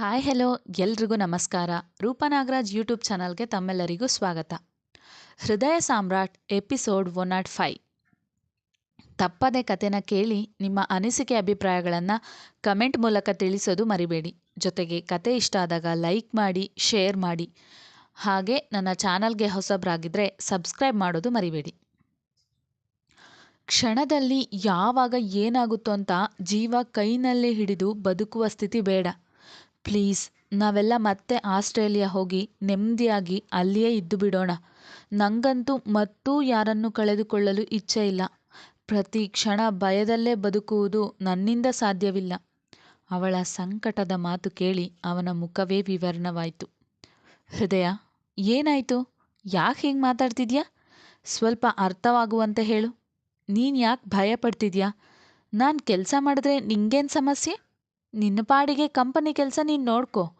Hi hello ಎಲ್ರಿಗೂ ನಮಸ್ಕಾರ. ರೂಪನಾಗರಾಜ್ YouTube ಚಾನಲ್ಗೆ ತಮ್ಮೆಲ್ಲರಿಗೂ ಸ್ವಾಗತ. Hrudaya Samrat episode one nought five ತಪ್ಪದೆ ಕತೆನ ಕೇಳಿ ನಿಮ್ಮ ಅನಿಸಿಕೆ ಅಭಿಪ್ರಾಯಗಳನ್ನು ಕಮೆಂಟ್ ಮೂಲಕ ತಿಳಿಸೋದು ಮರಿಬೇಡಿ. ಜೊತೆಗೆ ಕತೆ ಇಷ್ಟ ಆದಾಗ ಲೈಕ್ ಮಾಡಿ ಶೇರ್ ಮಾಡಿ. ಹಾಗೆ ನನ್ನ ಚಾನಲ್ಗೆ ಹೊಸಬ್ರಾಗಿದ್ದರೆ ಸಬ್ಸ್ಕ್ರೈಬ್ ಮಾಡೋದು ಮರಿಬೇಡಿ. ಕ್ಷಣದಲ್ಲಿ ಯಾವಾಗ ಏನಾಗುತ್ತೋ ಅಂತ ಜೀವ ಕೈನಲ್ಲಿ ಹಿಡಿದು ಬದುಕುವ ಸ್ಥಿತಿ ಬೇಡ. ಪ್ಲೀಸ್, ನಾವೆಲ್ಲ ಮತ್ತೆ ಆಸ್ಟ್ರೇಲಿಯಾ ಹೋಗಿ ನೆಮ್ಮದಿಯಾಗಿ ಅಲ್ಲಿಯೇ ಇದ್ದು ಬಿಡೋಣ. ನಂಗಂತೂ ಮತ್ತೂ ಯಾರನ್ನು ಕಳೆದುಕೊಳ್ಳಲು ಇಚ್ಛೆ ಇಲ್ಲ. ಪ್ರತಿ ಕ್ಷಣ ಭಯದಲ್ಲೇ ಬದುಕುವುದು ನನ್ನಿಂದ ಸಾಧ್ಯವಿಲ್ಲ. ಅವಳ ಸಂಕಟದ ಮಾತು ಕೇಳಿ ಅವನ ಮುಖವೇ ವಿವರಣವಾಯಿತು. ಹೃದಯ, ಏನಾಯಿತು? ಯಾಕೆ ಹೀಗೆ ಮಾತಾಡ್ತಿದ್ಯಾ? ಸ್ವಲ್ಪ ಅರ್ಥವಾಗುವಂತೆ ಹೇಳು. ನೀನು ಯಾಕೆ ಭಯ ಪಡ್ತಿದ್ಯಾ ನಾನು ಕೆಲಸ ಮಾಡಿದ್ರೆ ನಿಂಗೇನು ಸಮಸ್ಯೆ? ನಿನ್ನ ಪಾಡಿಗೆ ಕಂಪನಿ ಕೆಲಸ ನೀನು ನೋಡ್ಕೋ.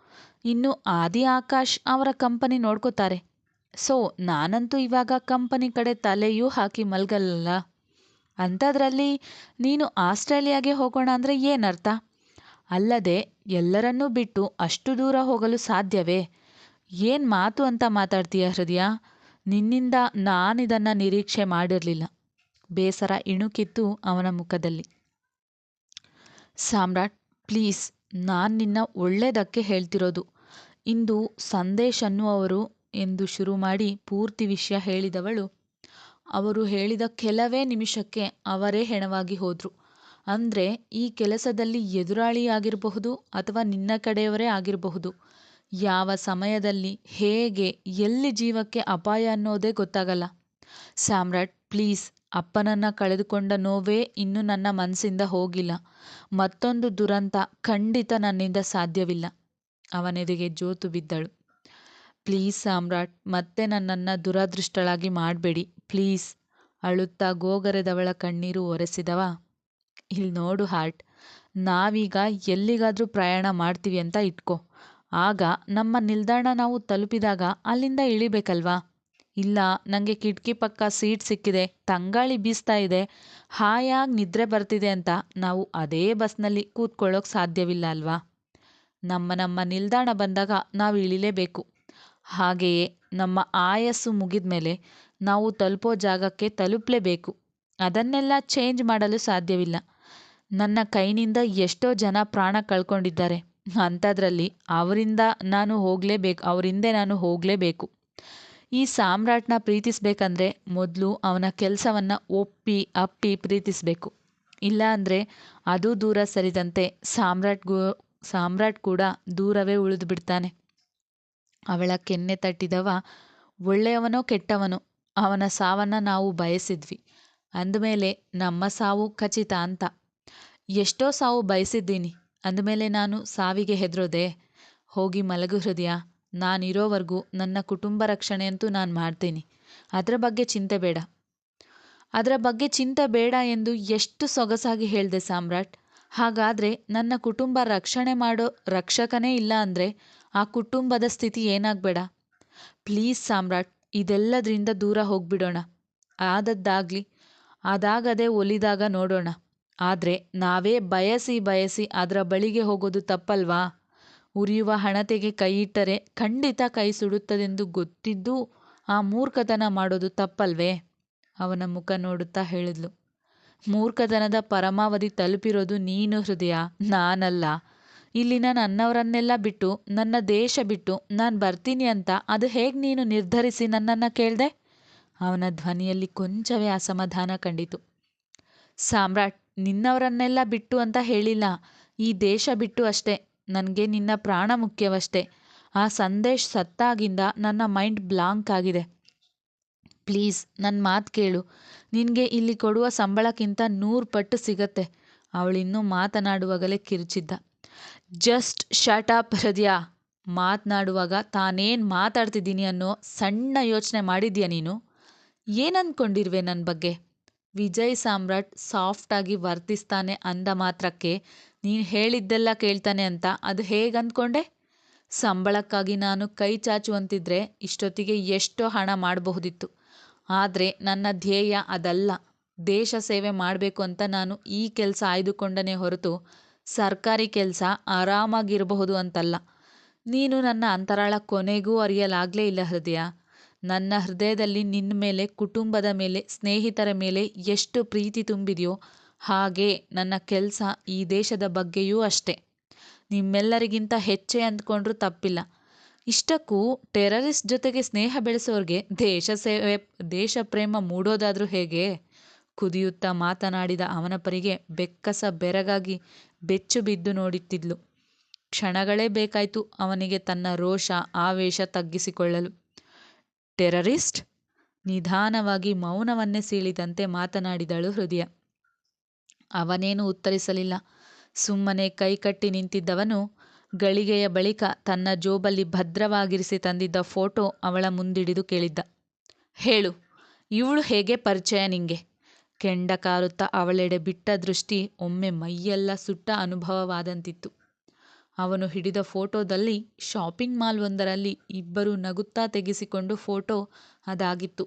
ಇನ್ನು ಆದಿ ಆಕಾಶ್ ಅವರ ಕಂಪನಿ ನೋಡ್ಕೋತಾರೆ. ಸೊ, ನಾನಂತೂ ಇವಾಗ ಕಂಪನಿ ಕಡೆ ತಲೆಯೂ ಹಾಕಿ ಮಲ್ಗಲ್ಲ. ಅಂಥದ್ರಲ್ಲಿ ನೀನು ಆಸ್ಟ್ರೇಲಿಯಾಗೆ ಹೋಗೋಣ ಅಂದರೆ ಏನರ್ಥ? ಅಲ್ಲದೆ ಎಲ್ಲರನ್ನೂ ಬಿಟ್ಟು ಅಷ್ಟು ದೂರ ಹೋಗಲು ಸಾಧ್ಯವೇ? ಏನು ಮಾತು ಅಂತ ಮಾತಾಡ್ತೀಯ ಹೃದಯ? ನಿನ್ನಿಂದ ನಾನಿದನ್ನು ನಿರೀಕ್ಷೆ ಮಾಡಿರಲಿಲ್ಲ. ಬೇಸರ ಇಣುಕಿತ್ತು ಅವನ ಮುಖದಲ್ಲಿ. ಸಾಮ್ರಾಟ್ ಪ್ಲೀಸ್, ನಾನು ನಿನ್ನ ಒಳ್ಳೆಯದಕ್ಕೆ ಹೇಳ್ತಿರೋದು. ಇಂದು ಸಂದೇಶ್ ಅನ್ನುವರು ಎಂದು ಶುರು ಮಾಡಿ ಪೂರ್ತಿ ವಿಷಯ ಹೇಳಿದವಳು. ಅವರು ಹೇಳಿದ ಕೆಲವೇ ನಿಮಿಷಕ್ಕೆ ಅವರೇ ಹೆಣವಾಗಿ ಹೋದರು. ಅಂದರೆ, ಈ ಕೆಲಸದಲ್ಲಿ ಎದುರಾಳಿಯಾಗಿರಬಹುದು ಅಥವಾ ನಿನ್ನ ಕಡೆಯವರೇ ಆಗಿರಬಹುದು. ಯಾವ ಸಮಯದಲ್ಲಿ, ಹೇಗೆ, ಎಲ್ಲಿ ಜೀವಕ್ಕೆ ಅಪಾಯ ಅನ್ನೋದೇ ಗೊತ್ತಾಗಲ್ಲ. ಸಾಮ್ರಾಟ್, ಪ್ಲೀಸ್, ಅಪ್ಪನನ್ನು ಕಳೆದುಕೊಂಡ ನೋವೇ ಇನ್ನೂ ನನ್ನ ಮನಸ್ಸಿಂದ ಹೋಗಿಲ್ಲ. ಮತ್ತೊಂದು ದುರಂತ ಖಂಡಿತ ನನ್ನಿಂದ ಸಾಧ್ಯವಿಲ್ಲ. ಅವನೆದೆಗೆ ಜೋತು ಬಿದ್ದಳು. ಪ್ಲೀಸ್ ಸಾಮ್ರಾಟ್, ಮತ್ತೆ ನನ್ನನ್ನು ದುರಾದೃಷ್ಟಳಾಗಿ ಮಾಡಬೇಡಿ. ಪ್ಲೀಸ್, ಅಳುತ್ತಾ ಗೋಗರೆದವಳ ಕಣ್ಣೀರು ಒರೆಸಿದವ. ಇಲ್ಲಿ ನೋಡು ಹಾರ್ಟ್, ನಾವೀಗ ಎಲ್ಲಿಗಾದರೂ ಪ್ರಯಾಣ ಮಾಡ್ತೀವಿ ಅಂತ ಇಟ್ಕೋ. ಆಗ ನಮ್ಮ ನಿಲ್ದಾಣ ನಾವು ತಲುಪಿದಾಗ ಅಲ್ಲಿಂದ ಇಳಿಬೇಕಲ್ವಾ? ಇಲ್ಲ ನನಗೆ ಕಿಟಕಿ ಪಕ್ಕ ಸೀಟ್ ಸಿಕ್ಕಿದೆ, ತಂಗಾಳಿ ಬೀಸ್ತಾ ಇದೆ, ಹಾಯಾಗಿ ನಿದ್ರೆ ಬರ್ತಿದೆ ಅಂತ ನಾವು ಅದೇ ಬಸ್ನಲ್ಲಿ ಕೂತ್ಕೊಳ್ಳೋಕೆ ಸಾಧ್ಯವಿಲ್ಲ ಅಲ್ವಾ? ನಮ್ಮ ನಮ್ಮ ನಿಲ್ದಾಣ ಬಂದಾಗ ನಾವು ಇಳಿಲೇಬೇಕು. ಹಾಗೆಯೇ ನಮ್ಮ ಆಯಸ್ಸು ಮುಗಿದ ಮೇಲೆ ನಾವು ತಲುಪೋ ಜಾಗಕ್ಕೆ ತಲುಪಲೇಬೇಕು. ಅದನ್ನೆಲ್ಲ ಚೇಂಜ್ ಮಾಡಲು ಸಾಧ್ಯವಿಲ್ಲ. ನನ್ನ ಕೈನಿಂದ ಎಷ್ಟೋ ಜನ ಪ್ರಾಣ ಕಳ್ಕೊಂಡಿದ್ದಾರೆ. ಅಂಥದ್ರಲ್ಲಿ ಅವರಿಂದ ನಾನು ಹೋಗಲೇಬೇಕು, ಅವರಿಂದೆ ನಾನು ಹೋಗಲೇಬೇಕು. ಈ ಸಾಮ್ರಾಟ್ನ ಪ್ರೀತಿಸ್ಬೇಕಂದ್ರೆ ಮೊದಲು ಅವನ ಕೆಲಸವನ್ನು ಒಪ್ಪಿ, ಅಪ್ಪಿ ಪ್ರೀತಿಸಬೇಕು. ಇಲ್ಲ ಅಂದರೆ ಅದು ದೂರ ಸರಿದಂತೆ ಸಾಮ್ರಾಟ್ಗೂ ಸಾಮ್ರಾಟ್ ಕೂಡ ದೂರವೇ ಉಳಿದು ಬಿಡ್ತಾನೆ. ಅವಳ ಕೆನ್ನೆ ತಟ್ಟಿದವ ಒಳ್ಳೆಯವನೋ ಕೆಟ್ಟವನೋ ಅವನ ಸಾವನ್ನು ನಾವು ಬಯಸಿದ್ವಿ. ಅಂದಮೇಲೆ ನಮ್ಮ ಸಾವು ಖಚಿತ ಅಂತ. ಎಷ್ಟೋ ಸಾವು ಬಯಸಿದ್ದೀನಿ. ಅಂದಮೇಲೆ ನಾನು ಸಾವಿಗೆ ಹೆದರೋದೆ. ಹೋಗಿ ಮಲಗು ಹೃದಯ. ನಾನಿರೋವರೆಗೂ ನನ್ನ ಕುಟುಂಬ ರಕ್ಷಣೆಯಂತೂ ನಾನು ಮಾಡ್ತೀನಿ. ಅದರ ಬಗ್ಗೆ ಚಿಂತೆ ಬೇಡ. ಅದರ ಬಗ್ಗೆ ಚಿಂತೆ ಬೇಡ ಎಂದು ಎಷ್ಟು ಸೊಗಸಾಗಿ ಹೇಳಿದೆ ಸಾಮ್ರಾಟ್. ಹಾಗಾದರೆ ನನ್ನ ಕುಟುಂಬ ರಕ್ಷಣೆ ಮಾಡೋ ರಕ್ಷಕನೇ ಇಲ್ಲ ಅಂದರೆ ಆ ಕುಟುಂಬದ ಸ್ಥಿತಿ ಏನಾಗಬೇಡ? ಪ್ಲೀಸ್ ಸಾಮ್ರಾಟ್, ಇದೆಲ್ಲದರಿಂದ ದೂರ ಹೋಗ್ಬಿಡೋಣ. ಆದದ್ದಾಗಲಿ, ಅದಾಗದೆ ಒಲಿದಾಗ ನೋಡೋಣ. ಆದರೆ ನಾವೇ ಬಯಸಿ ಬಯಸಿ ಅದರ ಬಳಿಗೆ ಹೋಗೋದು ತಪ್ಪಲ್ವಾ? ಉರಿಯುವ ಹಣತೆಗೆ ಕೈಯಿಟ್ಟರೆ ಖಂಡಿತ ಕೈ ಸುಡುತ್ತದೆಂದು ಗೊತ್ತಿದ್ದೂ ಆ ಮೂರ್ಖತನ ಮಾಡೋದು ತಪ್ಪಲ್ವೇ? ಅವನ ಮುಖ ನೋಡುತ್ತಾ ಹೇಳಿದ್ಲು. ಮೂರ್ಖತನದ ಪರಮಾವಧಿ ತಲುಪಿರೋದು ನೀನು ಹೃದಯ, ನಾನಲ್ಲ. ಇಲ್ಲಿನ ನನ್ನವರನ್ನೆಲ್ಲ ಬಿಟ್ಟು, ನನ್ನ ದೇಶ ಬಿಟ್ಟು ನಾನು ಬರ್ತೀನಿ ಅಂತ ಅದು ಹೇಗೆ ನೀನು ನಿರ್ಧರಿಸಿ ನನ್ನನ್ನು ಕೇಳಿದೆ? ಅವನ ಧ್ವನಿಯಲ್ಲಿ ಕೊಂಚವೇ ಅಸಮಾಧಾನ ಕಂಡಿತು. ಸಾಮ್ರಾಟ್, ನಿನ್ನವರನ್ನೆಲ್ಲ ಬಿಟ್ಟು ಅಂತ ಹೇಳಿಲ್ಲ. ಈ ದೇಶ ಬಿಟ್ಟು ಅಷ್ಟೇ. ನನಗೆ ನಿನ್ನ ಪ್ರಾಣ ಮುಖ್ಯವಷ್ಟೇ. ಆ ಸಂದೇಶ್ ಸತ್ತಾಗಿಂದ ನನ್ನ ಮೈಂಡ್ ಬ್ಲಾಂಕ್ ಆಗಿದೆ. ಪ್ಲೀಸ್ ನನ್ನ ಮಾತು ಕೇಳು. ನಿನಗೆ ಇಲ್ಲಿ ಕೊಡುವ ಸಂಬಳಕ್ಕಿಂತ ನೂರು ಪಟ್ಟು ಸಿಗತ್ತೆ. ಅವಳಿನ್ನೂ ಮಾತನಾಡುವಾಗಲೇ ಕಿರುಚಿದ್ದ. Just shut up Hridaya. ಮಾತನಾಡುವಾಗ ತಾನೇನು ಮಾತಾಡ್ತಿದ್ದೀನಿ ಅನ್ನೋ ಸಣ್ಣ ಯೋಚನೆ ಮಾಡಿದ್ಯಾ ನೀನು? ಏನಂದ್ಕೊಂಡಿರುವೆ ನನ್ನ ಬಗ್ಗೆ? ವಿಜಯ್ ಸಾಮ್ರಾಟ್ ಸಾಫ್ಟಾಗಿ ವರ್ತಿಸ್ತಾನೆ ಅಂದ ಮಾತ್ರಕ್ಕೆ ನೀನ್ ಹೇಳಿದ್ದೆಲ್ಲ ಕೇಳ್ತಾನೆ ಅಂತ ಅದು ಹೇಗೆ ಅಂದ್ಕೊಂಡೆ ಸಂಬಳಕ್ಕಾಗಿ ನಾನು ಕೈ ಚಾಚುವಂತಿದ್ರೆ ಇಷ್ಟೊತ್ತಿಗೆ ಎಷ್ಟೋ ಹಣ ಮಾಡಬಹುದಿತ್ತು. ಆದರೆ ನನ್ನ ಧ್ಯೇಯ ಅದಲ್ಲ. ದೇಶ ಸೇವೆ ಮಾಡಬೇಕು ಅಂತ ನಾನು ಈ ಕೆಲಸ ಆಯ್ದುಕೊಂಡನೇ ಹೊರತು ಸರ್ಕಾರಿ ಕೆಲಸ ಆರಾಮಾಗಿರಬಹುದು ಅಂತಲ್ಲ. ನೀನು ನನ್ನ ಅಂತರಾಳ ಕೊನೆಗೂ ಅರಿಯಲಾಗಲೇ ಇಲ್ಲ ಹೃದಯ. ನನ್ನ ಹೃದಯದಲ್ಲಿ ನಿನ್ನ ಮೇಲೆ, ಕುಟುಂಬದ ಮೇಲೆ, ಸ್ನೇಹಿತರ ಮೇಲೆ ಎಷ್ಟು ಪ್ರೀತಿ ತುಂಬಿದೆಯೋ ಹಾಗೆ ನನ್ನ ಕೆಲಸ ಈ ದೇಶದ ಬಗ್ಗೆಯೂ ಅಷ್ಟೇ. ನಿಮ್ಮೆಲ್ಲರಿಗಿಂತ ಹೆಚ್ಚೇ ಅಂದ್ಕೊಂಡ್ರೂ ತಪ್ಪಿಲ್ಲ. ಇಷ್ಟಕ್ಕೂ ಟೆರರಿಸ್ಟ್ ಜೊತೆಗೆ ಸ್ನೇಹ ಬೆಳೆಸೋರಿಗೆ ದೇಶ ಸೇವೆ, ದೇಶ ಪ್ರೇಮ ಮೂಡೋದಾದರೂ ಹೇಗೆ? ಕುದಿಯುತ್ತಾ ಮಾತನಾಡಿದ ಅವನ ಪರಿಗೆ ಬೆಕ್ಕಸ ಬೆರಗಾಗಿ ಬೆಚ್ಚು ಬಿದ್ದು ನೋಡುತ್ತಿದ್ಲು. ಕ್ಷಣಗಳೇ ಬೇಕಾಯಿತು ಅವನಿಗೆ ತನ್ನ ರೋಷ, ಆವೇಶ ತಗ್ಗಿಸಿಕೊಳ್ಳಲು. ಟೆರರಿಸ್ಟ್ ನಿಧಾನವಾಗಿ ಮೌನವನ್ನೇ ಸೀಳಿದಂತೆ ಮಾತನಾಡಿದಳು ಹೃದಯ. ಅವನೇನು ಉತ್ತರಿಸಲಿಲ್ಲ. ಸುಮ್ಮನೆ ಕೈಕಟ್ಟಿ ನಿಂತಿದ್ದವನು ಗಳಿಗೆಯ ಬಳಿಕ ತನ್ನ ಜೋಬಲ್ಲಿ ಭದ್ರವಾಗಿರಿಸಿ ತಂದಿದ್ದ ಫೋಟೋ ಅವಳ ಮುಂದಿಡಿದು ಕೇಳಿದ್ದ. ಹೇಳು, ಇವಳು ಹೇಗೆ ಪರಿಚಯ ನಿಂಗೆ? ಕೆಂಡ ಕಾರುತ್ತಾ ಅವಳೆಡೆ ಬಿಟ್ಟ ದೃಷ್ಟಿ ಒಮ್ಮೆ ಮೈಯೆಲ್ಲ ಸುಟ್ಟ ಅನುಭವವಾದಂತಿತ್ತು. ಅವನು ಹಿಡಿದ ಫೋಟೋದಲ್ಲಿ ಶಾಪಿಂಗ್ ಮಾಲ್ ಒಂದರಲ್ಲಿ ಇಬ್ಬರು ನಗುತ್ತಾ ತೆಗೆಸಿಕೊಂಡು ಫೋಟೋ ಅದಾಗಿತ್ತು.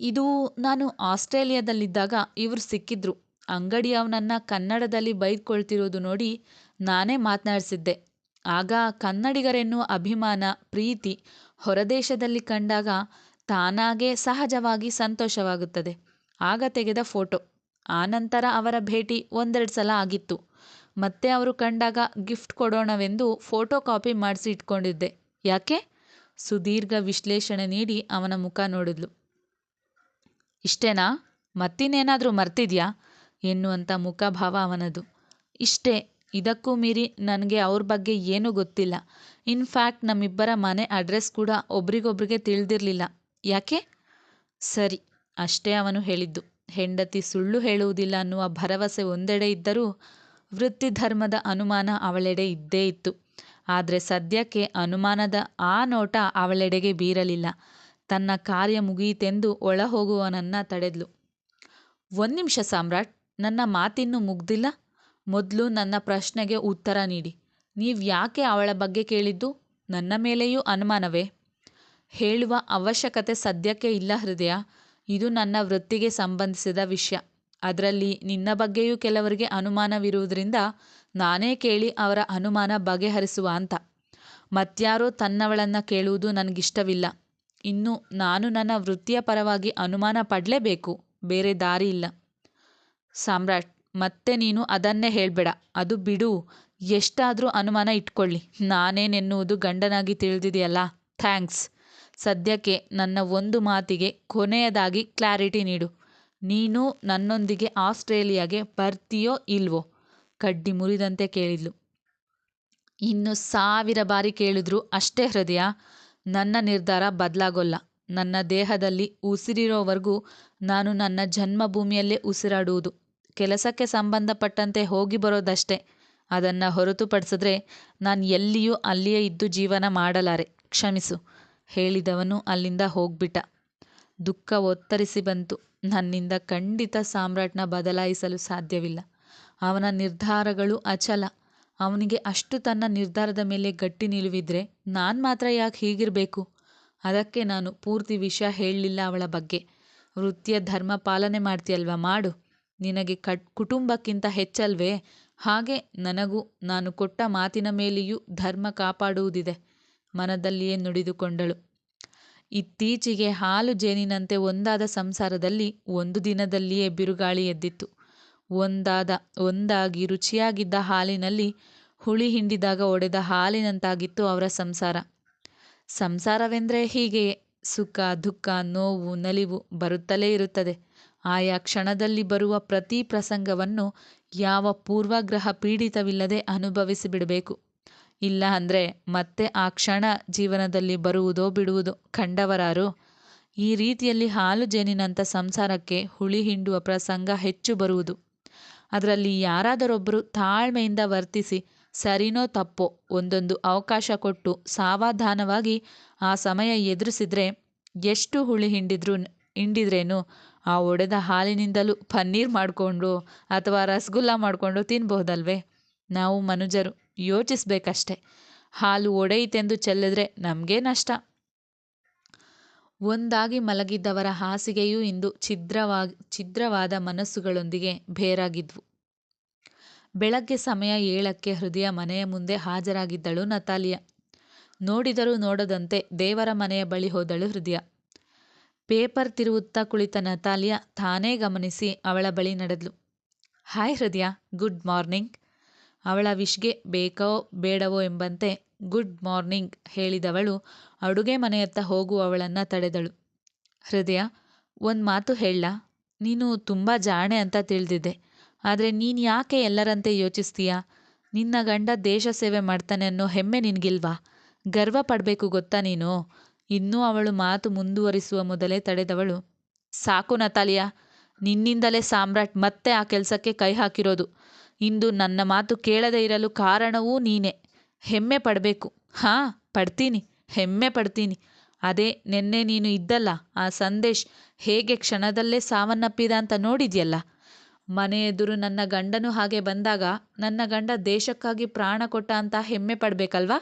ಇದು ನಾನು ಆಸ್ಟ್ರೇಲಿಯಾದಲ್ಲಿದ್ದಾಗ ಇವರು ಸಿಕ್ಕಿದ್ರು. ಅಂಗಡಿ ಅವನನ್ನು ಕನ್ನಡದಲ್ಲಿ ಬೈದ್ಕೊಳ್ತಿರೋದು ನೋಡಿ ನಾನೇ ಮಾತನಾಡಿಸಿದ್ದೆ. ಆಗ ಕನ್ನಡಿಗರೆನ್ನುವ ಅಭಿಮಾನ, ಪ್ರೀತಿ ಹೊರದೇಶದಲ್ಲಿ ಕಂಡಾಗ ತಾನಾಗೇ ಸಹಜವಾಗಿ ಸಂತೋಷವಾಗುತ್ತದೆ. ಆಗ ತೆಗೆದ ಫೋಟೋ. ಆನಂತರ ಅವರ ಭೇಟಿ ಒಂದೆರಡು ಸಲ ಆಗಿತ್ತು. ಮತ್ತೆ ಅವರು ಕಂಡಾಗ ಗಿಫ್ಟ್ ಕೊಡೋಣವೆಂದು ಫೋಟೋ ಕಾಪಿ ಮಾಡಿಸಿ ಇಟ್ಕೊಂಡಿದ್ದೆ. ಯಾಕೆ? ಸುದೀರ್ಘ ವಿಶ್ಲೇಷಣೆ ನೀಡಿ ಅವನ ಮುಖ ನೋಡಿದ್ಲು. ಇಷ್ಟೇನಾ? ಮತ್ತಿನ್ನೇನಾದರೂ ಮರ್ತಿದ್ಯಾ? ಎನ್ನುವಂಥ ಮುಖಭಾವ ಅವನದು. ಇಷ್ಟೇ. ಇದಕ್ಕೂ ಮೀರಿ ನನಗೆ ಅವ್ರ ಬಗ್ಗೆ ಏನೂ ಗೊತ್ತಿಲ್ಲ. ಇನ್ಫ್ಯಾಕ್ಟ್ ನಮ್ಮಿಬ್ಬರ ಮನೆ ಅಡ್ರೆಸ್ ಕೂಡ ಒಬ್ರಿಗೊಬ್ರಿಗೆ ತಿಳಿದಿರಲಿಲ್ಲ. ಯಾಕೆ? ಸರಿ. ಅಷ್ಟೇ ಅವನು ಹೇಳಿದ್ದು. ಹೆಂಡತಿ ಸುಳ್ಳು ಹೇಳುವುದಿಲ್ಲ ಅನ್ನುವ ಭರವಸೆ ಒಂದೆಡೆ ಇದ್ದರೂ ವೃತ್ತಿ ಧರ್ಮದ ಅನುಮಾನ ಅವಳೆಡೆ ಇದ್ದೇ ಇತ್ತು. ಆದರೆ ಸದ್ಯಕ್ಕೆ ಅನುಮಾನದ ಆ ನೋಟ ಅವಳೆಡೆಗೆ ಬೀರಲಿಲ್ಲ. ತನ್ನ ಕಾರ್ಯ ಮುಗಿಯಿತೆಂದು ಒಳ ಹೋಗುವವನನ್ನು ತಡೆದ್ಲು. ಒಂದು ನಿಮಿಷ ಸಾಮ್ರಾಟ್, ನನ್ನ ಮಾತಿನ್ನೂ ಮುಗ್ದಿಲ್ಲ? ಮೊದಲು ನನ್ನ ಪ್ರಶ್ನೆಗೆ ಉತ್ತರ ನೀಡಿ. ನೀವು ಯಾಕೆ ಅವಳ ಬಗ್ಗೆ ಕೇಳಿದ್ದು? ನನ್ನ ಮೇಲೆಯೂ ಅನುಮಾನವೇ? ಹೇಳುವ ಅವಶ್ಯಕತೆ ಸದ್ಯಕ್ಕೆ ಇಲ್ಲ ಹೃದಯ. ಇದು ನನ್ನ ವೃತ್ತಿಗೆ ಸಂಬಂಧಿಸಿದ ವಿಷಯ. ಅದರಲ್ಲಿ ನಿನ್ನ ಬಗ್ಗೆಯೂ ಕೆಲವರಿಗೆ ಅನುಮಾನವಿರುವುದರಿಂದ ನಾನೇ ಕೇಳಿ ಅವರ ಅನುಮಾನ ಬಗೆಹರಿಸುವ ಅಂತ. ಮತ್ಯಾರೋ ತನ್ನವಳನ್ನು ಕೇಳುವುದು ನನಗಿಷ್ಟವಿಲ್ಲ. ಇನ್ನು ನಾನು ನನ್ನ ವೃತ್ತಿಯ ಪರವಾಗಿ ಅನುಮಾನ ಪಡಲೇಬೇಕು, ಬೇರೆ ದಾರಿ ಇಲ್ಲ. ಸಾಮ್ರಾಟ್, ಮತ್ತೆ ನೀನು ಅದನ್ನೇ ಹೇಳಬೇಡ. ಅದು ಬಿಡು, ಎಷ್ಟಾದರೂ ಅನುಮಾನ ಇಟ್ಕೊಳ್ಳಿ. ನಾನೇನೆನ್ನುವುದು ಗಂಡನಾಗಿ ತಿಳಿದಿದೆಯಲ್ಲ? ಥ್ಯಾಂಕ್ಸ್. ಸದ್ಯಕ್ಕೆ ನನ್ನ ಒಂದು ಮಾತಿಗೆ ಕೊನೆಯದಾಗಿ ಕ್ಲಾರಿಟಿ ನೀಡು. ನೀನು ನನ್ನೊಂದಿಗೆ ಆಸ್ಟ್ರೇಲಿಯಾಗೆ ಬರ್ತೀಯೋ ಇಲ್ವೋ? ಕಡ್ಡಿ ಮುರಿದಂತೆ ಕೇಳಿದ್ಲು. ಇನ್ನು ಸಾವಿರ ಬಾರಿ ಕೇಳಿದ್ರು ಅಷ್ಟೇ ಹೃದಯ. ನನ್ನ ನಿರ್ಧಾರ ಬದಲಾಗೋಲ್ಲ. ನನ್ನ ದೇಹದಲ್ಲಿ ಉಸಿರಿರೋವರೆಗೂ ನಾನು ನನ್ನ ಜನ್ಮಭೂಮಿಯಲ್ಲೇ ಉಸಿರಾಡುವುದು. ಕೆಲಸಕ್ಕೆ ಸಂಬಂಧಪಟ್ಟಂತೆ ಹೋಗಿ ಬರೋದಷ್ಟೇ. ಅದನ್ನು ಹೊರತುಪಡಿಸಿದ್ರೆ ನಾನು ಎಲ್ಲಿಯೂ ಅಲ್ಲಿಯೇ ಇದ್ದು ಜೀವನ ಮಾಡಲಾರೆ. ಕ್ಷಮಿಸು, ಹೇಳಿದವನು ಅಲ್ಲಿಂದ ಹೋಗ್ಬಿಟ್ಟ. ದುಃಖ ಒತ್ತರಿಸಿ ಬಂತು. ನನ್ನಿಂದ ಖಂಡಿತ ಸಾಮ್ರಾಟ್ನ ಬದಲಾಯಿಸಲು ಸಾಧ್ಯವಿಲ್ಲ. ಅವನ ನಿರ್ಧಾರಗಳು ಅಚಲ. ಅವನಿಗೆ ಅಷ್ಟು ತನ್ನ ನಿರ್ಧಾರದ ಮೇಲೆ ಗಟ್ಟಿ ನಿಲುವಿದ್ರೆ ನಾನು ಮಾತ್ರ ಯಾಕೆ ಹೀಗಿರಬೇಕು? ಅದಕ್ಕೆ ನಾನು ಪೂರ್ತಿ ವಿಷಯ ಹೇಳಲಿಲ್ಲ ಅವಳ ಬಗ್ಗೆ. ವೃತ್ತಿಯ ಧರ್ಮ ಪಾಲನೆ ಮಾಡ್ತೀಯಲ್ವಾ ಮಾಡು. ನಿನಗೆ ಕಟ್ ಕುಟುಂಬಕ್ಕಿಂತ ಹೆಚ್ಚಲ್ವೇ? ಹಾಗೆ ನನಗೂ ನಾನು ಕೊಟ್ಟ ಮಾತಿನ ಮೇಲೆಯೂ ಧರ್ಮ ಕಾಪಾಡುವುದಿದೆ. ಮನದಲ್ಲಿಯೇ ನುಡಿದುಕೊಂಡಳು. ಇತ್ತೀಚೆಗೆ ಹಾಲು ಜೇನಿನಂತೆ ಒಂದಾದ ಸಂಸಾರದಲ್ಲಿ ಒಂದು ದಿನದಲ್ಲಿಯೇ ಬಿರುಗಾಳಿ ಎದ್ದಿತ್ತು. ಒಂದಾದ, ಒಂದಾಗಿ ರುಚಿಯಾಗಿದ್ದ ಹಾಲಿನಲ್ಲಿ ಹುಳಿ ಹಿಂಡಿದಾಗ ಒಡೆದ ಹಾಲಿನಂತಾಗಿತ್ತು ಅವರ ಸಂಸಾರ. ಸಂಸಾರವೆಂದರೆ ಹೀಗೆಯೇ ಸುಖ, ದುಃಖ, ನೋವು, ನಲಿವು ಬರುತ್ತಲೇ ಇರುತ್ತದೆ. ಆಯಾ ಕ್ಷಣದಲ್ಲಿ ಬರುವ ಪ್ರತಿ ಪ್ರಸಂಗವನ್ನು ಯಾವ ಪೂರ್ವಗ್ರಹ ಪೀಡಿತವಿಲ್ಲದೆ ಅನುಭವಿಸಿ ಬಿಡಬೇಕು ಇಲ್ಲ ಅಂದರೆ ಮತ್ತೆ ಆ ಕ್ಷಣ ಜೀವನದಲ್ಲಿ ಬರುವುದೋ ಬಿಡುವುದೋ ಕಂಡವರಾರು. ಈ ರೀತಿಯಲ್ಲಿ ಹಾಲು ಜೇನಿನಂಥ ಸಂಸಾರಕ್ಕೆ ಹುಳಿ ಹಿಂಡುವ ಪ್ರಸಂಗ ಹೆಚ್ಚು ಬರುವುದು. ಅದರಲ್ಲಿ ಯಾರಾದರೊಬ್ಬರು ತಾಳ್ಮೆಯಿಂದ ವರ್ತಿಸಿ ಸರಿನೋ ತಪ್ಪೋ ಒಂದೊಂದು ಅವಕಾಶ ಕೊಟ್ಟು ಸಾವಧಾನವಾಗಿ ಆ ಸಮಯ ಎದುರಿಸಿದ್ರೆ ಎಷ್ಟು ಹುಳಿ ಹಿಂಡಿದ್ರು ಹಿಂಡಿದ್ರೇನು? ಆ ಒಡೆದ ಹಾಲಿನಿಂದಲೂ ಪನ್ನೀರ್ ಮಾಡಿಕೊಂಡು ಅಥವಾ ರಸಗುಲ್ಲ ಮಾಡಿಕೊಂಡು ತಿನ್ಬಹುದಲ್ವೇ? ನಾವು ಮನುಜರು. ಯೋಚಿಸ್ಬೇಕಷ್ಟೆ. ಹಾಲು ಒಡೆಯಿತೆಂದು ಚೆಲ್ಲಿದ್ರೆ ನಮಗೇ ನಷ್ಟ. ಒಂದಾಗಿ ಮಲಗಿದ್ದವರ ಹಾಸಿಗೆಯೂ ಇಂದು ಛಿದ್ರವಾ, ಛಿದ್ರವಾದ ಮನಸ್ಸುಗಳೊಂದಿಗೆ ಬೇರಾಗಿದ್ವು. ಬೆಳಗ್ಗೆ ಸಮಯ ಏಳಕ್ಕೆ ಹೃದಯ ಮನೆಯ ಮುಂದೆ ಹಾಜರಾಗಿದ್ದಳು ನತಾಲಿಯ. ನೋಡಿದರೂ ನೋಡದಂತೆ ದೇವರ ಮನೆಯ ಬಳಿ ಹೋದಳು ಹೃದಯ. ಪೇಪರ್ ತಿರುವುತ್ತಾ ಕುಳಿತ ನತಾಲಿಯ ತಾನೇ ಗಮನಿಸಿ ಅವಳ ಬಳಿ ನಡೆದ್ಲು. Hi Hrudaya, good morning. ಅವಳ ವಿಶ್ಗೆ ಬೇಕೋ ಬೇಡವೋ ಎಂಬಂತೆ ಗುಡ್ ಮಾರ್ನಿಂಗ್ ಹೇಳಿದವಳು ಅಡುಗೆ ಮನೆಯತ್ತ ಹೋಗುವವಳನ್ನ ತಡೆದಳು. ಹೃದಯ, ಒಂದ್ ಮಾತು ಹೇಳ. ನೀನು ತುಂಬ ಜಾಣೆ ಅಂತ ತಿಳಿದಿದ್ದೆ. ಆದರೆ ನೀನು ಯಾಕೆ ಎಲ್ಲರಂತೆ ಯೋಚಿಸ್ತೀಯಾ? ನಿನ್ನ ಗಂಡ ದೇಶ ಸೇವೆ ಮಾಡ್ತಾನೆ ಅನ್ನೋ ಹೆಮ್ಮೆ ನಿನಗಿಲ್ವಾ? ಗರ್ವ ಪಡಬೇಕು ಗೊತ್ತಾ ನೀನು? ಇನ್ನೂ ಅವಳು ಮಾತು ಮುಂದುವರಿಸುವ ಮೊದಲೇ ತಡೆದವಳು. ಸಾಕು ನತಾಲಿಯಾ, ನಿನ್ನಿಂದಲೇ ಸಾಮ್ರಾಟ್ ಮತ್ತೆ ಆ ಕೆಲಸಕ್ಕೆ ಕೈ ಹಾಕಿರೋದು. ಇಂದು ನನ್ನ ಮಾತು ಕೇಳದೇ ಇರಲು ಕಾರಣವೂ ನೀನೇ. ಹೆಮ್ಮೆ ಪಡಬೇಕು. ಹಾಂ, ಪಡ್ತೀನಿ. ಹೆಮ್ಮೆ ಪಡ್ತೀನಿ. ಅದೇ ನಿನ್ನೆ ನೀನು ಇದ್ದಲ್ಲ. ಆ ಸಂದೇಶ್ ಹೇಗೆ ಕ್ಷಣದಲ್ಲೇ ಸಾವನ್ನಪ್ಪಿದ ಅಂತ ನೋಡಿದ್ಯಲ್ಲ? ಮನೆ ಎದುರು ನನ್ನ ಗಂಡನು ಹಾಗೆ ಬಂದಾಗ ನನ್ನ ಗಂಡ ದೇಶಕ್ಕಾಗಿ ಪ್ರಾಣ ಕೊಟ್ಟ ಅಂತ ಹೆಮ್ಮೆ ಪಡಬೇಕಲ್ವಾ?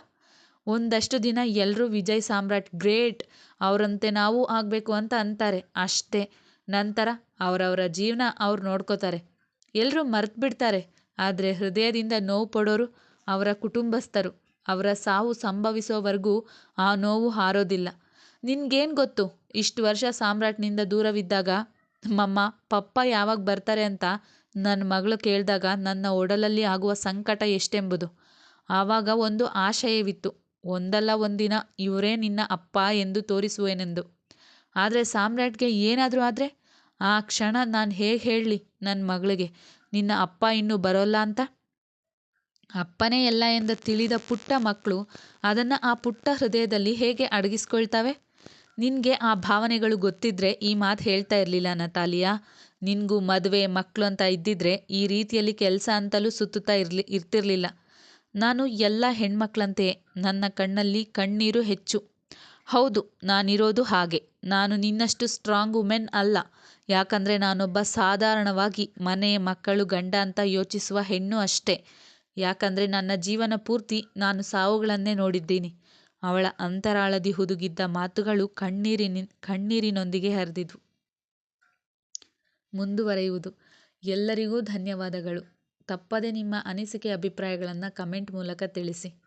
ಒಂದಷ್ಟು ದಿನ ಎಲ್ಲರೂ ವಿಜಯ್ ಸಾಮ್ರಾಟ್ ಗ್ರೇಟ್, ಅವರಂತೆ ನಾವು ಆಗಬೇಕು ಅಂತ ಅಂತಾರೆ. ಅಷ್ಟೇ. ನಂತರ ಅವರವರ ಜೀವನ ಅವ್ರು ನೋಡ್ಕೋತಾರೆ. ಎಲ್ಲರೂ ಮರ್ತು ಬಿಡ್ತಾರೆ ಆದರೆ ಹೃದಯದಿಂದ ನೋವು ಪಡೋರು ಅವರ ಕುಟುಂಬಸ್ಥರು. ಅವರ ಸಾವು ಸಂಭವಿಸೋವರೆಗೂ ಆ ನೋವು ಹಾರೋದಿಲ್ಲ. ನಿನಗೇನು ಗೊತ್ತು? ಇಷ್ಟು ವರ್ಷ ಸಾಮ್ರಾಟ್ನಿಂದ ದೂರವಿದ್ದಾಗ ಮಮ್ಮ, ಪಪ್ಪ ಯಾವಾಗ ಬರ್ತಾರೆ ಅಂತ ನನ್ನ ಮಗಳು ಕೇಳಿದಾಗ ನನ್ನ ಒಡಲಲ್ಲಿ ಆಗುವ ಸಂಕಟ ಎಷ್ಟೆಂಬುದು. ಆವಾಗ ಒಂದು ಆಶಯವಿತ್ತು. ಒಂದಲ್ಲ ಒಂದಿನ ಇವರೇ ನಿನ್ನ ಅಪ್ಪ ಎಂದು ತೋರಿಸುವೆನೆಂದು. ಆದರೆ ಸಾಮ್ರಾಟ್ಗೆ ಏನಾದರೂ ಆದರೆ ಆ ಕ್ಷಣ ನಾನು ಹೇಗೆ ಹೇಳಲಿ ನನ್ನ ಮಗಳಿಗೆ. ನಿನ್ನ ಅಪ್ಪ ಇನ್ನೂ ಬರೋಲ್ಲ ಅಂತ? ಅಪ್ಪನೇ ಎಲ್ಲ ಎಂದು ತಿಳಿದ ಪುಟ್ಟ ಮಕ್ಕಳು ಅದನ್ನು ಆ ಪುಟ್ಟ ಹೃದಯದಲ್ಲಿ ಹೇಗೆ ಅಡಗಿಸ್ಕೊಳ್ತಾವೆ? ನಿನಗೆ ಆ ಭಾವನೆಗಳು ಗೊತ್ತಿದ್ರೆ ಈ ಮಾತು ಹೇಳ್ತಾ ಇರಲಿಲ್ಲ ನತಾಲಿಯಾ. ನಿನಗೂ ಮದುವೆ, ಮಕ್ಕಳು ಅಂತ ಇದ್ದಿದ್ರೆ ಈ ರೀತಿಯಲ್ಲಿ ಕೆಲಸ ಅಂತಲೂ ಸುತ್ತುತ್ತಾ ಇರಲಿ, ಇರ್ತಿರ್ಲಿಲ್ಲ. ನಾನು ಎಲ್ಲ ಹೆಣ್ಮಕ್ಳಂತೆಯೇ ನನ್ನ ಕಣ್ಣಲ್ಲಿ ಕಣ್ಣೀರು ಹೆಚ್ಚು. ಹೌದು, ನಾನಿರೋದು ಹಾಗೆ. ನಾನು ನಿನ್ನಷ್ಟು ಸ್ಟ್ರಾಂಗ್ ವುಮೆನ್ ಅಲ್ಲ. ಯಾಕಂದರೆ ನಾನೊಬ್ಬ ಸಾಧಾರಣವಾಗಿ ಮನೆ, ಮಕ್ಕಳು, ಗಂಡ ಅಂತ ಯೋಚಿಸುವ ಹೆಣ್ಣು ಅಷ್ಟೇ. ಯಾಕಂದರೆ ನನ್ನ ಜೀವನ ಪೂರ್ತಿ ನಾನು ಸಾವುಗಳನ್ನೇ ನೋಡಿದ್ದೀನಿ. ಅವಳ ಅಂತರಾಳದಿ ಹುದುಗಿದ್ದ ಮಾತುಗಳು ಕಣ್ಣೀರಿನ, ಕಣ್ಣೀರಿನೊಂದಿಗೆ ಹರಿದಿದ್ವು. ಮುಂದುವರೆಯುವುದು. ಎಲ್ಲರಿಗೂ ಧನ್ಯವಾದಗಳು. ತಪ್ಪದೆ ನಿಮ್ಮ ಅನಿಸಿಕೆ ಅಭಿಪ್ರಾಯಗಳನ್ನು ಕಮೆಂಟ್ ಮೂಲಕ ತಿಳಿಸಿ.